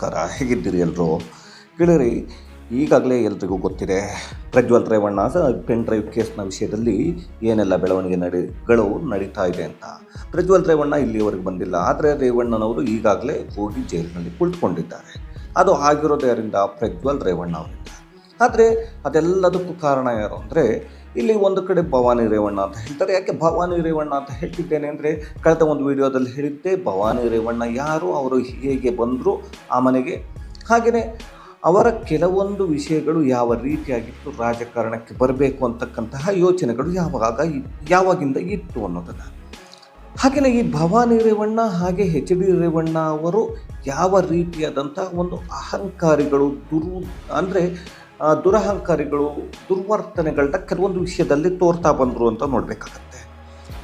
ನಮಸ್ಕಾರ. ಹೇಗಿದ್ದೀರಿ ಎಲ್ಲರೂ ಕೇಳಿರಿ, ಈಗಾಗಲೇ ಎಲ್ರಿಗೂ ಗೊತ್ತಿದೆ, ಪ್ರಜ್ವಲ್ ರೇವಣ್ಣ ಪೆನ್ ಡ್ರೈವ್ ಕೇಸ್ನ ವಿಷಯದಲ್ಲಿ ಏನೆಲ್ಲ ಬೆಳವಣಿಗೆ ನಡೆಗಳು ನಡೀತಾ ಇದೆ ಅಂತ. ಪ್ರಜ್ವಲ್ ರೇವಣ್ಣ ಇಲ್ಲಿವರೆಗೆ ಬಂದಿಲ್ಲ, ಆದರೆ ರೇವಣ್ಣನವರು ಈಗಾಗಲೇ ಹೋಗಿ ಜೈಲಿನಲ್ಲಿ ಕುಳಿತುಕೊಂಡಿದ್ದಾರೆ. ಅದು ಆಗಿರೋದರಿಂದ ಪ್ರಜ್ವಲ್ ರೇವಣ್ಣ ಅವರಿಂದ ಆದರೆ ಅದೆಲ್ಲದಕ್ಕೂ ಕಾರಣ ಯಾರು ಅಂದರೆ ಇಲ್ಲಿ ಒಂದು ಕಡೆ ಭವಾನಿ ರೇವಣ್ಣ ಅಂತ ಹೇಳ್ತಾರೆ. ಯಾಕೆ ಭವಾನಿ ರೇವಣ್ಣ ಅಂತ ಹೇಳ್ತಿದ್ದೇನೆ ಅಂದರೆ, ಕಳೆದ ಒಂದು ವಿಡಿಯೋದಲ್ಲಿ ಹೇಳಿದ್ದೆ, ಭವಾನಿ ರೇವಣ್ಣ ಯಾರು, ಅವರು ಹೇಗೆ ಬಂದರು ಆ ಮನೆಗೆ. ಹಾಗೆಯೇ ಅವರ ಕೆಲವೊಂದು ವಿಷಯಗಳು ಯಾವ ರೀತಿಯಾಗಿತ್ತು, ರಾಜಕಾರಣಕ್ಕೆ ಬರಬೇಕು ಅಂತಕ್ಕಂತಹ ಯೋಚನೆಗಳು ಯಾವಾಗ ಯಾವಾಗಿಂದ ಇತ್ತು ಅನ್ನೋದನ್ನು. ಹಾಗೆಯೇ ಈ ಭವಾನಿ ರೇವಣ್ಣ ಹಾಗೆ ಎಚ್ ಡಿ ರೇವಣ್ಣ ಅವರು ಯಾವ ರೀತಿಯಾದಂಥ ಒಂದು ಅಹಂಕಾರಿಗಳು, ದುರು, ಅಂದರೆ ದುರಹಂಕಾರಿಗಳು ದುರ್ವರ್ತನೆಗಳನ್ನ ಕೆಲವೊಂದು ವಿಷಯದಲ್ಲಿ ತೋರ್ತಾ ಬಂದರು ಅಂತ ನೋಡಬೇಕಾಗತ್ತೆ.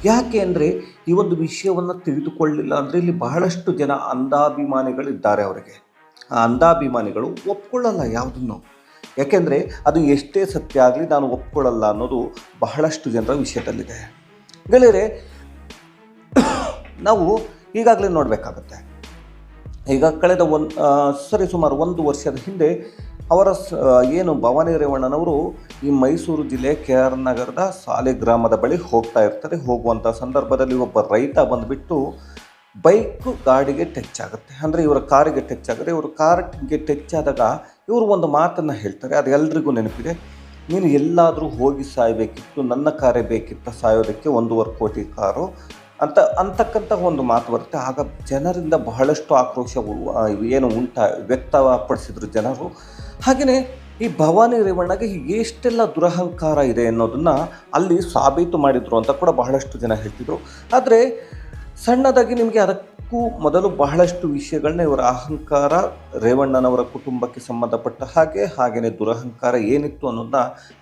ಯಾಕೆ ಅಂದರೆ ಈ ಒಂದು ವಿಷಯವನ್ನು ತಿಳಿದುಕೊಳ್ಳಿಲ್ಲ ಅಂದರೆ ಇಲ್ಲಿ ಬಹಳಷ್ಟು ಜನ ಅಂಧಾಭಿಮಾನಿಗಳಿದ್ದಾರೆ ಅವರಿಗೆ. ಆ ಅಂಧಾಭಿಮಾನಿಗಳು ಒಪ್ಕೊಳ್ಳಲ್ಲ ಯಾವುದನ್ನು. ಯಾಕೆಂದರೆ ಅದು ಎಷ್ಟೇ ಸತ್ಯ ಆಗಲಿ ನಾನು ಒಪ್ಕೊಳ್ಳಲ್ಲ ಅನ್ನೋದು ಬಹಳಷ್ಟು ಜನರ ವಿಷಯದಲ್ಲಿದೆ. ಗೆಳೆಯರೆ, ನಾವು ಈಗಾಗಲೇ ನೋಡಬೇಕಾಗತ್ತೆ. ಈಗ ಕಳೆದ ಒಂದು ಸರಿ ಸುಮಾರು ಒಂದು ವರ್ಷದ ಹಿಂದೆ ಅವರ ಏನು ಭವಾನಿ ರೇವಣ್ಣನವರು ಈ ಮೈಸೂರು ಜಿಲ್ಲೆ ಕೆ ಆರ್ ನಗರದ ಸಾಲಿಗ್ರಾಮದ ಬಳಿ ಹೋಗ್ತಾ ಇರ್ತಾರೆ. ಹೋಗುವಂಥ ಸಂದರ್ಭದಲ್ಲಿ ಒಬ್ಬ ರೈತ ಬಂದುಬಿಟ್ಟು ಬೈಕು ಗಾಡಿಗೆ ಟಚ್ ಆಗುತ್ತೆ. ಅಂದರೆ ಇವರ ಕಾರಿಗೆ ಟಚ್ ಆಗುತ್ತೆ. ಇವರು ಕಾರಿಗೆ ಟಚ್ ಆದಾಗ ಇವರು ಒಂದು ಮಾತನ್ನು ಹೇಳ್ತಾರೆ. ಅದು ಎಲ್ರಿಗೂ ನೆನಪಿದೆ. ನೀನು ಎಲ್ಲಾದರೂ ಹೋಗಿ ಸಾಯಬೇಕಿತ್ತು. ನನ್ನ ಕಾರೇ ಬೇಕಿತ್ತು. ಸಾಯೋದಕ್ಕೆ ಒಂದೂವರೆ ಕೋಟಿ ಕಾರು. ಅಂತ ಅಂತಕ್ಕಂಥ ಒಂದು ಮಾತು ಬರುತ್ತೆ. ಆಗ ಜನರಿಂದ ಬಹಳಷ್ಟು ಆಕ್ರೋಶ ಏನು ಉಂಟ, ವ್ಯಕ್ತಪಡಿಸಿದ್ರು ಜನರು. ಹಾಗೆಯೇ ಈ ಭವಾನಿ ರೇವಣ್ಣಗೆ ಎಷ್ಟೆಲ್ಲ ದುರಹಂಕಾರ ಇದೆ ಅನ್ನೋದನ್ನು ಅಲ್ಲಿ ಸಾಬೀತು ಮಾಡಿದರು ಅಂತ ಕೂಡ ಬಹಳಷ್ಟು ಜನ ಹೇಳ್ತಿದ್ರು. ಆದರೆ ಸಣ್ಣದಾಗಿ ನಿಮಗೆ ಅದಕ್ಕೂ ಮೊದಲು ಬಹಳಷ್ಟು ವಿಷಯಗಳನ್ನ ಇವರ ಅಹಂಕಾರ ರೇವಣ್ಣನವರ ಕುಟುಂಬಕ್ಕೆ ಸಂಬಂಧಪಟ್ಟ ಹಾಗೆ ಹಾಗೆಯೇ ದುರಹಂಕಾರ ಏನಿತ್ತು ಅನ್ನೋದನ್ನ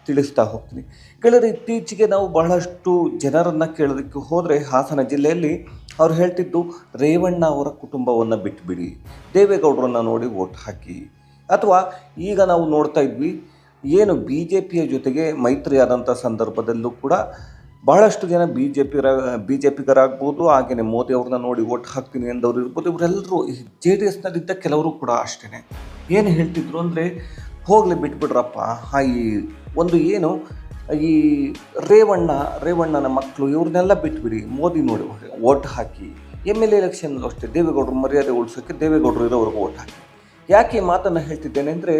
ತಿಳಿಸ್ತಾ ಹೋಗ್ತೀನಿ. ಕೇಳಿದ್ರೆ ಇತ್ತೀಚೆಗೆ ನಾವು ಬಹಳಷ್ಟು ಜನರನ್ನು ಕೇಳೋದಕ್ಕೆ ಹೋದರೆ ಹಾಸನ ಜಿಲ್ಲೆಯಲ್ಲಿ ಅವ್ರು ಹೇಳ್ತಿದ್ದು, ರೇವಣ್ಣ ಅವರ ಕುಟುಂಬವನ್ನು ಬಿಟ್ಟುಬಿಡಿ ದೇವೇಗೌಡರನ್ನು ನೋಡಿ ಓಟ್ ಹಾಕಿ. ಅಥವಾ ಈಗ ನಾವು ನೋಡ್ತಾ ಇದ್ವಿ, ಏನು ಬಿ ಜೆ ಪಿಯ ಜೊತೆಗೆ ಮೈತ್ರಿಯಾದಂಥ ಸಂದರ್ಭದಲ್ಲೂ ಕೂಡ ಬಹಳಷ್ಟು ಜನ B J P B J ಪಿಗರಾಗ್ಬೋದು ಹಾಗೆಯೇ ಮೋದಿ ಅವ್ರನ್ನ ನೋಡಿ ಓಟ್ ಹಾಕ್ತೀನಿ ಎಂದವರು ಇರ್ಬೋದು, ಇವರೆಲ್ಲರೂ ಜೆ ಡಿ ಎಸ್ನಲ್ಲಿದ್ದ ಕೆಲವರು ಕೂಡ ಅಷ್ಟೇ ಏನು ಹೇಳ್ತಿದ್ರು ಅಂದರೆ, ಹೋಗಲಿ ಬಿಟ್ಬಿಡ್ರಪ್ಪ, ಆ ಈ ಒಂದು ಏನು, ಈ ರೇವಣ್ಣ, ರೇವಣ್ಣನ ಮಕ್ಕಳು ಇವ್ರನ್ನೆಲ್ಲ ಬಿಟ್ಬಿಡಿ, ಮೋದಿ ನೋಡಿ ಓಟ್ ಹಾಕಿ. ಎಂ ಎಲ್ ಎಲೆಕ್ಷನ್ ಅಷ್ಟೇ, ದೇವೇಗೌಡರು ಮರ್ಯಾದೆ ಉಳಿಸೋಕ್ಕೆ ದೇವೇಗೌಡರು ಇರೋವ್ರಿಗೆ ಓಟ್ ಹಾಕಿ. ಯಾಕೆ ಈ ಮಾತನ್ನು ಹೇಳ್ತಿದ್ದೇನೆ ಅಂದರೆ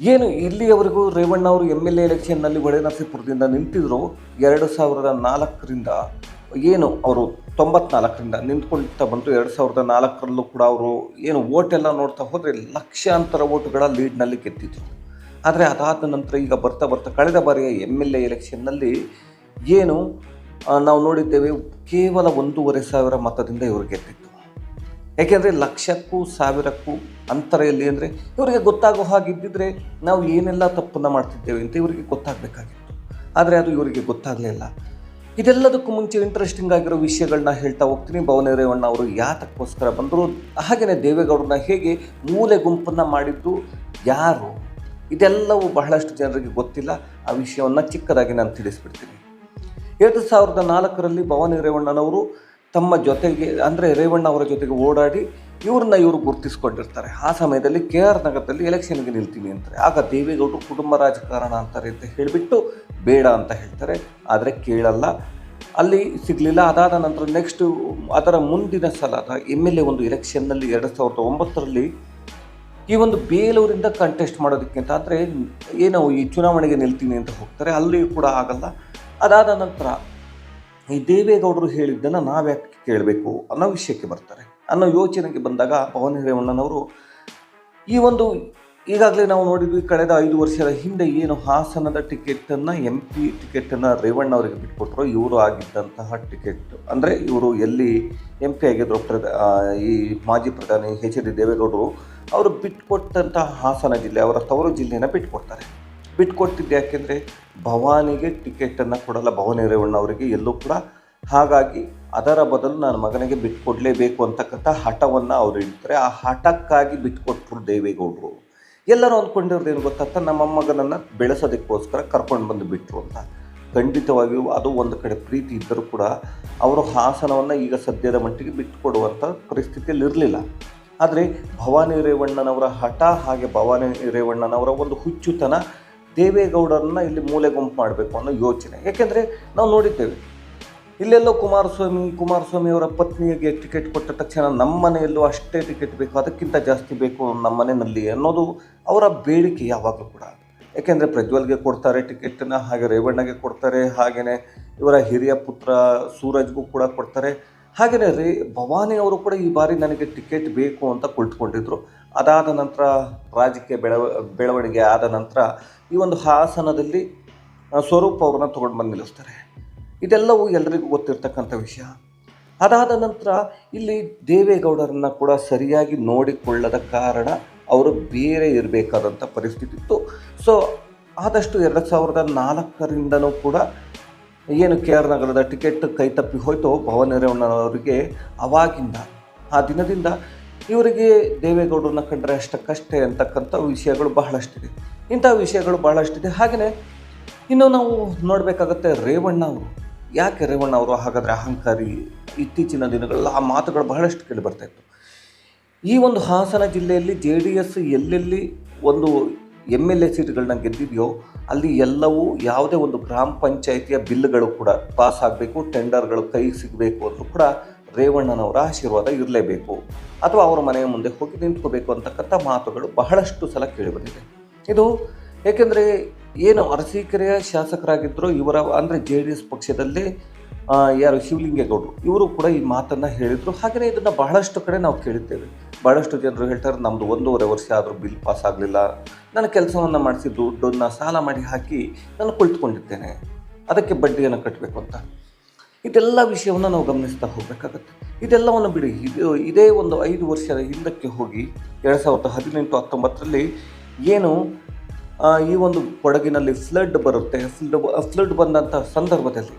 ಏನು ಇಲ್ಲಿಯವರೆಗೂ ರೇವಣ್ಣ ಅವರು ಎಂ ಎಲ್ ಎ ಎಲೆಕ್ಷನ್ನಲ್ಲಿ ಒಡೆನರಸೀಪುರದಿಂದ ನಿಂತಿದ್ರು, ಎರಡು ಸಾವಿರದ ನಾಲ್ಕರಿಂದ ಏನು ಅವರು ತೊಂಬತ್ನಾಲ್ಕರಿಂದ ನಿಂತ್ಕೊಳ್ತಾ ಬಂದರು, ಎರಡು ಸಾವಿರದ ನಾಲ್ಕರಲ್ಲೂ ಕೂಡ ಅವರು ಏನು ಓಟ್ ಎಲ್ಲ ನೋಡ್ತಾ ಹೋದರೆ ಲಕ್ಷಾಂತರ ಓಟುಗಳ ಲೀಡ್ನಲ್ಲಿ ಗೆದ್ದಿದ್ರು. ಆದರೆ ಅದಾದ ನಂತರ ಈಗ ಬರ್ತಾ ಬರ್ತಾ ಕಳೆದ ಬಾರಿಯ ಎಂ ಎಲ್ ಎ ಎಲೆಕ್ಷನ್ನಲ್ಲಿ ಏನು ನಾವು ನೋಡಿದ್ದೇವೆ ಕೇವಲ ಒಂದೂವರೆ ಸಾವಿರ ಮತದಿಂದ ಇವರು ಗೆದ್ದಿತ್ತು ಯಾಕೆಂದರೆ ಲಕ್ಷಕ್ಕೂ ಸಾವಿರಕ್ಕೂ ಅಂತರ ಎಲ್ಲಿ ಅಂದರೆ ಇವರಿಗೆ ಗೊತ್ತಾಗೋ ಹಾಗಿದ್ದಿದ್ರೆ ನಾವು ಏನೆಲ್ಲ ತಪ್ಪನ್ನು ಮಾಡ್ತಿದ್ದೇವೆ ಅಂತ ಇವರಿಗೆ ಗೊತ್ತಾಗಬೇಕಾಗಿತ್ತು. ಆದರೆ ಅದು ಇವರಿಗೆ ಗೊತ್ತಾಗಲಿಲ್ಲ. ಇದೆಲ್ಲದಕ್ಕೂ ಮುಂಚೆ ಇಂಟ್ರೆಸ್ಟಿಂಗ್ ಆಗಿರೋ ವಿಷಯಗಳನ್ನ ಹೇಳ್ತಾ ಹೋಗ್ತೀನಿ. ಭವನ ರೇವಣ್ಣ ಅವರು ಯಾತಕ್ಕೋಸ್ಕರ ಬಂದರು? ಹಾಗೆಯೇ ದೇವೇಗೌಡರನ್ನ ಹೇಗೆ ಮೂಲೆ ಗುಂಪನ್ನು ಮಾಡಿದ್ದು? ಯಾರು? ಇದೆಲ್ಲವೂ ಬಹಳಷ್ಟು ಜನರಿಗೆ ಗೊತ್ತಿಲ್ಲ. ಆ ವಿಷಯವನ್ನು ಚಿಕ್ಕದಾಗಿ ನಾನು ತಿಳಿಸ್ಬಿಡ್ತೀನಿ. ಎರಡು ಸಾವಿರದ ನಾಲ್ಕರಲ್ಲಿ ಭವಾನಿ ರೇವಣ್ಣನವರು ತಮ್ಮ ಜೊತೆಗೆ, ಅಂದರೆ ರೇವಣ್ಣ ಅವರ ಜೊತೆಗೆ ಓಡಾಡಿ ಇವ್ರನ್ನ ಇವರು ಗುರುತಿಸ್ಕೊಂಡಿರ್ತಾರೆ. ಆ ಸಮಯದಲ್ಲಿ ಕೆ ಆರ್ ನಗರದಲ್ಲಿ ಎಲೆಕ್ಷನ್ಗೆ ನಿಲ್ತೀನಿ ಅಂತಾರೆ. ಆಗ ದೇವೇಗೌಡರು ಕುಟುಂಬ ರಾಜಕಾರಣ ಅಂತಾರೆ ಅಂತ ಹೇಳಿಬಿಟ್ಟು ಬೇಡ ಅಂತ ಹೇಳ್ತಾರೆ. ಆದರೆ ಕೇಳಲ್ಲ. ಅಲ್ಲಿ ಸಿಗಲಿಲ್ಲ. ಅದಾದ ನಂತರ ನೆಕ್ಸ್ಟು ಅದರ ಮುಂದಿನ ಸಲ ಎಂ ಎಲ್ ಎ ಒಂದು ಎಲೆಕ್ಷನ್ನಲ್ಲಿ ಎರಡು ಸಾವಿರದ ಒಂಬತ್ತರಲ್ಲಿ ಈ ಒಂದು ಬೇಲೂರಿಂದ ಕಂಟೆಸ್ಟ್ ಮಾಡೋದಕ್ಕಿಂತ ಅಂದರೆ ಏನೋ ಈ ಚುನಾವಣೆಗೆ ನಿಲ್ತೀನಿ ಅಂತ ಹೋಗ್ತಾರೆ. ಅಲ್ಲಿ ಕೂಡ ಆಗಲ್ಲ. ಅದಾದ ನಂತರ ಈ ದೇವೇಗೌಡರು ಹೇಳಿದ್ದನ್ನು ನಾವ್ಯಾಕೆ ಕೇಳಬೇಕು ಅನ್ನೋ ವಿಷಯಕ್ಕೆ ಬರ್ತಾರೆ. ಅನ್ನೋ ಯೋಚನೆಗೆ ಬಂದಾಗ ಪವನ್ ರೇವಣ್ಣನವರು ಈ ಒಂದು ಈಗಾಗಲೇ ನಾವು ನೋಡಿದ್ವಿ, ಕಳೆದ ಐದು ವರ್ಷದ ಹಿಂದೆ ಏನು ಹಾಸನದ ಟಿಕೆಟನ್ನು ಎಂ ಪಿ ಟಿಕೆಟನ್ನು ರೇವಣ್ಣ ಅವರಿಗೆ ಬಿಟ್ಕೊಟ್ರು, ಇವರು ಆಗಿದ್ದಂತಹ ಟಿಕೆಟ್. ಅಂದರೆ ಇವರು ಎಲ್ಲಿ ಎಂ ಪಿ ಆಗಿದ್ರು, ಪ್ರಧ ಈ ಮಾಜಿ ಪ್ರಧಾನಿ ಎಚ್ ಡಿ ದೇವೇಗೌಡರು, ಅವರು ಬಿಟ್ಕೊಟ್ಟಂತಹ ಹಾಸನ ಜಿಲ್ಲೆ, ಅವರ ತವರು ಜಿಲ್ಲೆಯನ್ನು ಬಿಟ್ಕೊಡ್ತಾರೆ. ಬಿಟ್ಕೊಟ್ಟಿದ್ದು ಯಾಕೆಂದರೆ ಭವಾನಿಗೆ ಟಿಕೆಟನ್ನು ಕೊಡಲ್ಲ, ಭವಾನಿ ರೇವಣ್ಣ ಅವರಿಗೆ ಎಲ್ಲೂ ಕೂಡ. ಹಾಗಾಗಿ ಅದರ ಬದಲು ನನ್ನ ಮಗನಿಗೆ ಬಿಟ್ಕೊಡಲೇಬೇಕು ಅಂತಕ್ಕಂಥ ಹಠವನ್ನು ಅವರು ಇಡ್ತಾರೆ ಆ ಹಠಕ್ಕಾಗಿ ಬಿಟ್ಕೊಟ್ರು ದೇವೇಗೌಡರು. ಎಲ್ಲರೂ ಅಂದ್ಕೊಂಡಿರೋದು ಏನು ಗೊತ್ತಾ? ನಮ್ಮ ಮೊಮ್ಮಗನನ್ನು ಬೆಳೆಸೋದಕ್ಕೋಸ್ಕರ ಕರ್ಕೊಂಡು ಬಂದು ಬಿಟ್ಟರು ಅಂತ. ಖಂಡಿತವಾಗಿಯೂ ಅದು ಒಂದು ಕಡೆ ಪ್ರೀತಿ ಇದ್ದರೂ ಕೂಡ ಅವರು ಹಾಸನವನ್ನು ಈಗ ಸದ್ಯದ ಮಟ್ಟಿಗೆ ಬಿಟ್ಟುಕೊಡುವಂಥ ಪರಿಸ್ಥಿತಿಯಲ್ಲಿ ಇರಲಿಲ್ಲ. ಆದರೆ ಭವಾನಿ ರೇವಣ್ಣನವರ ಹಠ ಹಾಗೆ ಭವಾನಿ ರೇವಣ್ಣನವರ ಒಂದು ಹುಚ್ಚುತನ ದೇವೇಗೌಡರನ್ನ ಇಲ್ಲಿ ಮೂಲೆ ಗುಂಪು ಮಾಡಬೇಕು ಅನ್ನೋ ಯೋಚನೆ. ಯಾಕೆಂದರೆ ನಾವು ನೋಡಿದ್ದೇವೆ, ಇಲ್ಲೆಲ್ಲೋ ಕುಮಾರಸ್ವಾಮಿ ಕುಮಾರಸ್ವಾಮಿ ಅವರ ಪತ್ನಿಗೆ ಟಿಕೆಟ್ ಕೊಟ್ಟ ತಕ್ಷಣ ನಮ್ಮ ಮನೆಯಲ್ಲೂ ಅಷ್ಟೇ ಟಿಕೆಟ್ ಬೇಕು, ಅದಕ್ಕಿಂತ ಜಾಸ್ತಿ ಬೇಕು ನಮ್ಮ ಮನೆಯಲ್ಲಿ ಅನ್ನೋದು ಅವರ ಬೇಡಿಕೆ ಯಾವಾಗಲೂ ಕೂಡ. ಯಾಕೆಂದರೆ ಪ್ರಜ್ವಲ್ಗೆ ಕೊಡ್ತಾರೆ ಟಿಕೆಟನ್ನು ಹಾಗೆ ರೇವಣ್ಣಗೆ ಕೊಡ್ತಾರೆ ಹಾಗೆಯೇ ಇವರ ಹಿರಿಯ ಪುತ್ರ ಸೂರಜ್ಗೂ ಕೂಡ ಕೊಡ್ತಾರೆ. ಹಾಗೆಯೇ ರೇ, ಭವಾನಿ ಅವರು ಕೂಡ ಈ ಬಾರಿ ನನಗೆ ಟಿಕೆಟ್ ಬೇಕು ಅಂತ ಕುಳಿತುಕೊಂಡಿದ್ರು. ಅದಾದ ನಂತರ ರಾಜಕೀಯ ಬೆಳವ, ಬೆಳವಣಿಗೆ ಆದ ನಂತರ ಈ ಒಂದು ಹಾಸನದಲ್ಲಿ ಸ್ವರೂಪ ಅವ್ರನ್ನ ತೊಗೊಂಡು ಬಂದು ನಿಲ್ಲಿಸ್ತಾರೆ. ಇದೆಲ್ಲವೂ ಎಲ್ಲರಿಗೂ ಗೊತ್ತಿರ್ತಕ್ಕಂಥ ವಿಷಯ. ಅದಾದ ನಂತರ ಇಲ್ಲಿ ದೇವೇಗೌಡರನ್ನ ಕೂಡ ಸರಿಯಾಗಿ ನೋಡಿಕೊಳ್ಳದ ಕಾರಣ ಅವರು ಬೇರೆ ಇರಬೇಕಾದಂಥ ಪರಿಸ್ಥಿತಿ ಇತ್ತು. ಸೊ, ಆದಷ್ಟು ಎರಡು ಸಾವಿರದ ನಾಲ್ಕರಿಂದನೂ ಕೂಡ ಏನು ಕೆ ಆರ್ ನಗರದ ಟಿಕೆಟ್ ಕೈ ತಪ್ಪಿ ಹೋಯ್ತೋ ಭವನ ರೇವಣ್ಣನವರಿಗೆ ಅವಾಗಿಂದ, ಆ ದಿನದಿಂದ ಇವರಿಗೆ ದೇವೇಗೌಡರನ್ನ ಕಂಡ್ರೆ ಅಷ್ಟಕ್ಕಷ್ಟೇ ಅಂತಕ್ಕಂಥ ವಿಷಯಗಳು ಬಹಳಷ್ಟಿದೆ ಇಂಥ ವಿಷಯಗಳು ಬಹಳಷ್ಟಿದೆ ಹಾಗೆಯೇ ಇನ್ನು ನಾವು ನೋಡಬೇಕಾಗತ್ತೆ ರೇವಣ್ಣ ಅವರು. ಯಾಕೆ ರೇವಣ್ಣ ಅವರು ಹಾಗಾದರೆ ಅಹಂಕಾರಿ? ಇತ್ತೀಚಿನ ದಿನಗಳಲ್ಲಿ ಆ ಮಾತುಗಳು ಬಹಳಷ್ಟು ಕೇಳಿ ಬರ್ತಾ ಇತ್ತು. ಈ ಒಂದು ಹಾಸನ ಜಿಲ್ಲೆಯಲ್ಲಿ ಜೆ ಡಿ ಎಸ್ ಎಲ್ಲೆಲ್ಲಿ ಒಂದು ಎಂ ಎಲ್ ಎ ಸೀಟ್ಗಳನ್ನ ಗೆದ್ದಿದೆಯೋ, ಅಲ್ಲಿ ಎಲ್ಲವೂ ಯಾವುದೇ ಒಂದು ಗ್ರಾಮ ಪಂಚಾಯಿತಿಯ ಬಿಲ್ಗಳು ಕೂಡ ಪಾಸ್ ಆಗಬೇಕು ಟೆಂಡರ್ಗಳು ಕೈ ಸಿಗಬೇಕು ಅಂದರೂ ಕೂಡ ರೇವಣ್ಣನವರ ಆಶೀರ್ವಾದ ಇರಲೇಬೇಕು ಅಥವಾ ಅವರ ಮನೆಯ ಮುಂದೆ ಹೋಗಿ ನಿಂತ್ಕೋಬೇಕು ಅಂತಕ್ಕಂಥ ಮಾತುಗಳು ಬಹಳಷ್ಟು ಸಲ ಕೇಳಿಬಂದಿದೆ. ಇದು ಏಕೆಂದರೆ ಏನು ಅರಸೀಕೆರೆಯ ಶಾಸಕರಾಗಿದ್ದರು ಇವರ, ಅಂದರೆ ಜೆ ಡಿ ಎಸ್ ಪಕ್ಷದಲ್ಲಿ ಯಾರು ಶಿವಲಿಂಗೇಗೌಡರು, ಇವರು ಕೂಡ ಈ ಮಾತನ್ನು ಹೇಳಿದರು. ಹಾಗೆಯೇ ಇದನ್ನು ಬಹಳಷ್ಟು ಕಡೆ ನಾವು ಕೇಳಿದ್ದೇವೆ. ಬಹಳಷ್ಟು ಜನರು ಹೇಳ್ತಾರೆ ನಮ್ಮದು ಒಂದೂವರೆ ವರ್ಷ ಆದರೂ ಬಿಲ್ ಪಾಸ್ ಆಗಲಿಲ್ಲ. ನನ್ನ ಕೆಲಸವನ್ನು ಮಾಡಿಸಿ ದುಡ್ಡನ್ನು ಸಾಲ ಮಾಡಿ ಹಾಕಿ ನಾನು ಕುಳಿತುಕೊಂಡಿದ್ದೇನೆ. ಅದಕ್ಕೆ ಬಡ್ಡಿಯನ್ನು ಕಟ್ಟಬೇಕು ಅಂತ. ಇದೆಲ್ಲ ವಿಷಯವನ್ನು ನಾವು ಗಮನಿಸ್ತಾ ಹೋಗಬೇಕಾಗತ್ತೆ. ಇದೆಲ್ಲವನ್ನು ಬಿಡಿ, ಇದು ಇದೇ ಒಂದು ಐದು ವರ್ಷದ ಹಿಂದಕ್ಕೆ ಹೋಗಿ ಎರಡು ಸಾವಿರದ ಹದಿನೆಂಟು, ಹತ್ತೊಂಬತ್ತರಲ್ಲಿ ಏನು ಈ ಒಂದು ಕೊಡಗಿನಲ್ಲಿ ಫ್ಲಡ್ ಬರುತ್ತೆ. ಫ್ಲಡ್ ಫ್ಲಡ್ ಬಂದಂಥ ಸಂದರ್ಭದಲ್ಲಿ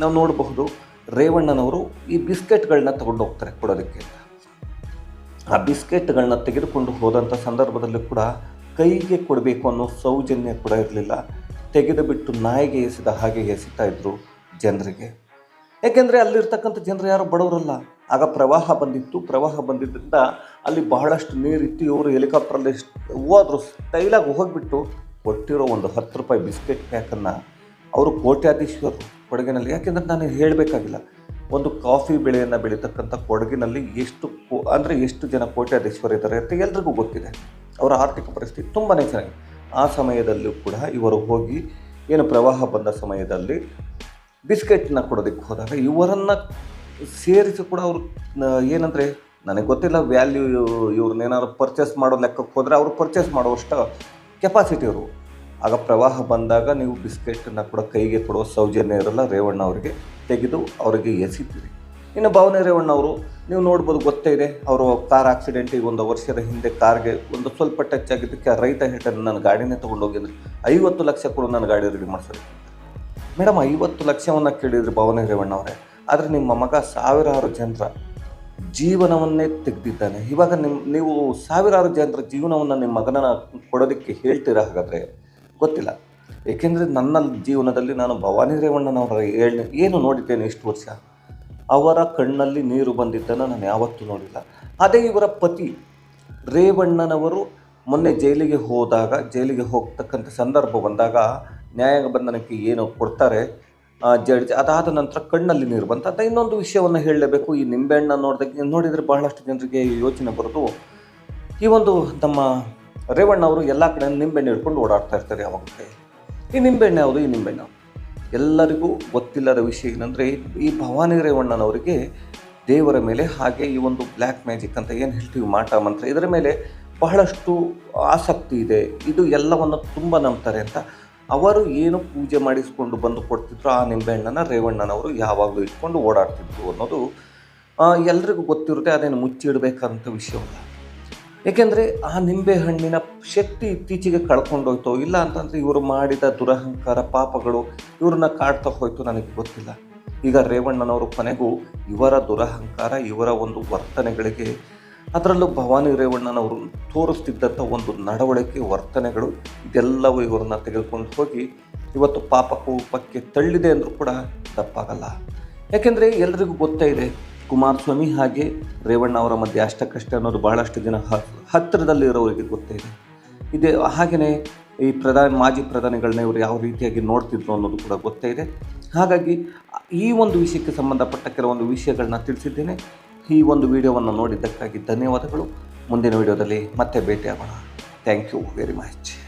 ನಾವು ನೋಡಬಹುದು ರೇವಣ್ಣನವರು ಈ ಬಿಸ್ಕೆಟ್ಗಳನ್ನ ತಗೊಂಡು ಹೋಗ್ತಾರೆ ಕೊಡೋದಕ್ಕೆ ಆ ಬಿಸ್ಕೆಟ್ಗಳನ್ನ ತೆಗೆದುಕೊಂಡು ಹೋದಂಥ ಸಂದರ್ಭದಲ್ಲಿ ಕೂಡ ಕೈಗೆ ಕೊಡಬೇಕು ಅನ್ನೋ ಸೌಜನ್ಯ ಕೂಡ ಇರಲಿಲ್ಲ. ತೆಗೆದು ಬಿಟ್ಟು ನಾಯಿಗೆ ಎಸೆದ ಹಾಗೆ ಎಸಿತಾ ಇದ್ದರು ಜನರಿಗೆ. ಯಾಕೆಂದರೆ ಅಲ್ಲಿರ್ತಕ್ಕಂಥ ಜನರು ಯಾರು ಬಡವರಲ್ಲ. ಆಗ ಪ್ರವಾಹ ಬಂದಿತ್ತು. ಪ್ರವಾಹ ಬಂದಿದ್ದರಿಂದ ಅಲ್ಲಿ ಬಹಳಷ್ಟು ನೀರಿತ್ತು ಇವರು ಹೆಲಿಕಾಪ್ಟ್ರಲ್ಲಿ ಹೋದ್ರು ಸ್ಟೈಲಾಗಿ ಹೋಗಿಬಿಟ್ಟು ಕೊಟ್ಟಿರೋ ಒಂದು ಹತ್ತು ರೂಪಾಯಿ ಬಿಸ್ಕೆಟ್ ಪ್ಯಾಕನ್ನು ಅವರು ಕೋಟ್ಯಾಧೀಶ್ವರ್ ಕೊಡಗಿನಲ್ಲಿ. ಯಾಕೆಂದರೆ ನಾನು ಹೇಳಬೇಕಾಗಿಲ್ಲ, ಒಂದು ಕಾಫಿ ಬೆಳೆಯನ್ನು ಬೆಳೀತಕ್ಕಂಥ ಕೊಡಗಿನಲ್ಲಿ ಎಷ್ಟು ಕೋ- ಅಂದರೆ ಎಷ್ಟು ಜನ ಕೋಟ್ಯಾಧೀಶ್ವರಿದ್ದಾರೆ ಅಂತ ಎಲ್ರಿಗೂ ಗೊತ್ತಿದೆ. ಅವರ ಆರ್ಥಿಕ ಪರಿಸ್ಥಿತಿ ತುಂಬಾ ಚೆನ್ನಾಗಿದೆ. ಆ ಸಮಯದಲ್ಲೂ ಕೂಡ ಇವರು ಹೋಗಿ, ಏನು ಪ್ರವಾಹ ಬಂದ ಸಮಯದಲ್ಲಿ ಬಿಸ್ಕೆಟ್ನ ಕೊಡೋದಕ್ಕೆ ಹೋದಾಗ ಇವರನ್ನು ಸೇರಿಸಿ ಕೂಡ ಅವರು ಏನಂದರೆ, ನನಗೆ ಗೊತ್ತಿಲ್ಲ ವ್ಯಾಲ್ಯೂ ಇವ್ರನ್ನೇನಾದ್ರು ಪರ್ಚೇಸ್ ಮಾಡೋ ಲೆಕ್ಕಕ್ಕೆ ಹೋದರೆ ಅವರು ಪರ್ಚೇಸ್ ಮಾಡುವಷ್ಟು ಕೆಪಾಸಿಟಿ ಇರು ಆಗ ಪ್ರವಾಹ ಬಂದಾಗ ನೀವು ಬಿಸ್ಕೆಟನ್ನು ಕೂಡ ಕೈಗೆ ಕೊಡುವ ಸೌಜನ್ಯ ಇರಲ್ಲ, ರೇವಣ್ಣ ಅವರಿಗೆ ತೆಗೆದು ಅವರಿಗೆ ಎಸಿತೀರಿ. ಇನ್ನು ಭಾವನೆ ರೇವಣ್ಣ ಅವರು, ನೀವು ನೋಡ್ಬೋದು ಗೊತ್ತೇ ಇದೆ, ಅವರು ಕಾರ್ ಆಕ್ಸಿಡೆಂಟಿಗೆ ಒಂದು ವರ್ಷದ ಹಿಂದೆ ಕಾರ್ಗೆ ಒಂದು ಸ್ವಲ್ಪ ಟಚ್ ಆಗಿದ್ದಕ್ಕೆ ರೈತ ಹೇಳ್ತಾರೆ ನನ್ನ ಗಾಡಿನೇ ತೊಗೊಂಡೋಗಿ ಅಂದರೆ ಐವತ್ತು ಲಕ್ಷ ಕೂಡ, ನನ್ನ ಗಾಡಿ ರೆಡಿ ಮಾಡಿಸೋದು ಮೇಡಮ್, ಐವತ್ತು ಲಕ್ಷವನ್ನು ಕೇಳಿದ್ರು ಭವಾನಿ ರೇವಣ್ಣ ಅವರೇ ಆದರೆ ನಿಮ್ಮ ಮಗ ಸಾವಿರಾರು ಜನರ ಜೀವನವನ್ನೇ ತೆಗೆದಿದ್ದಾನೆ. ಇವಾಗ ನಿಮ್ಮ ನೀವು ಸಾವಿರಾರು ಜನರ ಜೀವನವನ್ನು ನಿಮ್ಮ ಮಗನ ಕೊಡೋದಕ್ಕೆ ಹೇಳ್ತೀರಾ ಹಾಗಾದರೆ? ಗೊತ್ತಿಲ್ಲ. ಏಕೆಂದರೆ ನನ್ನ ಜೀವನದಲ್ಲಿ ನಾನು ಭವಾನಿ ರೇವಣ್ಣನವರ ಹೇಳಿ ಏನು ನೋಡಿದ್ದೇನೆ ಇಷ್ಟು ವರ್ಷ? ಅವರ ಕಣ್ಣಲ್ಲಿ ನೀರು ಬಂದಿದ್ದನ್ನು ನಾನು ಯಾವತ್ತೂ ನೋಡಿಲ್ಲ. ಅದೇ ಇವರ ಪತಿ ರೇವಣ್ಣನವರು ಮೊನ್ನೆ ಜೈಲಿಗೆ ಹೋದಾಗ, ಜೈಲಿಗೆ ಹೋಗ್ತಕ್ಕಂಥ ಸಂದರ್ಭ ಬಂದಾಗ ನ್ಯಾಯ ಬಂಧನಕ್ಕೆ ಏನು ಕೊಡ್ತಾರೆ ಜಡ್ಜ್. ಅದಾದ ನಂತರ ಕಣ್ಣಲ್ಲಿ ನೀರು ಬಂತ. ಅಂತ ಇನ್ನೊಂದು ವಿಷಯವನ್ನು ಹೇಳಲೇಬೇಕು. ಈ ನಿಂಬೆಹಣ್ಣ ನೋಡಿದಾಗ ನೋಡಿದರೆ ಬಹಳಷ್ಟು ಜನರಿಗೆ ಯೋಚನೆ ಬರೋದು, ಈ ಒಂದು ನಮ್ಮ ರೇವಣ್ಣ ಅವರು ಎಲ್ಲ ಕಡೆ ನಿಂಬೆಹಣ್ಣು ಹಿಡ್ಕೊಂಡು ಓಡಾಡ್ತಾ ಇರ್ತಾರೆ ಯಾವಾಗ ಈ ನಿಂಬೆಹಣ್ಣು ಯಾವುದು? ಈ ನಿಂಬೆಹಣ್ಣು? ಎಲ್ಲರಿಗೂ ಗೊತ್ತಿಲ್ಲದ ವಿಷಯ ಏನಂದರೆ, ಈ ಭವಾನಿ ರೇವಣ್ಣನವರಿಗೆ ದೇವರ ಮೇಲೆ ಹಾಗೆ ಈ ಒಂದು ಬ್ಲ್ಯಾಕ್ ಮ್ಯಾಜಿಕ್ ಅಂತ ಏನು ಹೇಳ್ತೀವಿ, ಮಾಟ ಮಂತ್ರ, ಇದರ ಮೇಲೆ ಬಹಳಷ್ಟು ಆಸಕ್ತಿ ಇದೆ. ಇದು ಎಲ್ಲವನ್ನು ತುಂಬ ನಂಬ್ತಾರೆ ಅಂತ ಅವರು ಏನು ಪೂಜೆ ಮಾಡಿಸ್ಕೊಂಡು ಬಂದು ಕೊಡ್ತಿದ್ರು ಆ ನಿಂಬೆಹಣ್ಣನ್ನು ರೇವಣ್ಣನವರು ಯಾವಾಗಲೂ ಇಟ್ಕೊಂಡು ಓಡಾಡ್ತಿದ್ರು ಅನ್ನೋದು ಎಲ್ರಿಗೂ ಗೊತ್ತಿರುತ್ತೆ, ಅದೇನು ಮುಚ್ಚಿಡಬೇಕಂತ ವಿಷಯವಲ್ಲ ಏಕೆಂದರೆ ಆ ನಿಂಬೆಹಣ್ಣಿನ ಶಕ್ತಿ ಇತ್ತೀಚೆಗೆ ಕಳ್ಕೊಂಡೋಯ್ತು, ಇಲ್ಲ ಅಂತಂದರೆ ಇವರು ಮಾಡಿದ ದುರಹಂಕಾರ ಪಾಪಗಳು ಇವ್ರನ್ನ ಕಾಡ್ತಾ ಹೋಯ್ತು ನನಗೆ ಗೊತ್ತಿಲ್ಲ. ಈಗ ರೇವಣ್ಣನವರು ಕೊನೆಗೂ ಇವರ ದುರಹಂಕಾರ, ಇವರ ಒಂದು ವರ್ತನೆಗಳಿಗೆ ಅದರಲ್ಲೂ ಭವಾನಿ ರೇವಣ್ಣನವರು ತೋರಿಸ್ತಿದ್ದಂಥ ಒಂದು ನಡವಳಿಕೆ, ವರ್ತನೆಗಳು ಇದೆಲ್ಲವೂ ಇವರನ್ನ ತೆಗೆದುಕೊಂಡು ಹೋಗಿ ಇವತ್ತು ಪಾಪ ಕೋಪಕ್ಕೆ ತಳ್ಳಿದೆ ಅಂದರೂ ಕೂಡ ತಪ್ಪಾಗಲ್ಲ. ಯಾಕೆಂದರೆ ಎಲ್ರಿಗೂ ಗೊತ್ತೇ ಇದೆ, ಕುಮಾರಸ್ವಾಮಿ ಹಾಗೆ ರೇವಣ್ಣ ಅವರ ಮಧ್ಯೆ ಅಷ್ಟಕ್ಕಷ್ಟೇ ಅನ್ನೋದು ಬಹಳಷ್ಟು ದಿನ ಹ ಹತ್ತಿರದಲ್ಲಿರೋರಿಗೆ ಗೊತ್ತೇ ಇದೆ. ಇದೇ ಹಾಗೆಯೇ ಈ ಪ್ರಧಾನಿ, ಮಾಜಿ ಪ್ರಧಾನಿಗಳನ್ನ ಇವರು ಯಾವ ರೀತಿಯಾಗಿ ನೋಡ್ತಿದ್ರು ಅನ್ನೋದು ಕೂಡ ಗೊತ್ತೇ ಇದೆ. ಹಾಗಾಗಿ ಈ ಒಂದು ವಿಷಯಕ್ಕೆ ಸಂಬಂಧಪಟ್ಟ ಕೆಲವೊಂದು ವಿಷಯಗಳನ್ನ ತಿಳಿಸಿದ್ದೇನೆ. ಈ ಒಂದು ವಿಡಿಯೋವನ್ನು ನೋಡಿದ್ದಕ್ಕಾಗಿ ಧನ್ಯವಾದಗಳು. ಮುಂದಿನ ವಿಡಿಯೋದಲ್ಲಿ ಮತ್ತೆ ಭೇಟಿಯಾಗೋಣ. Thank you very much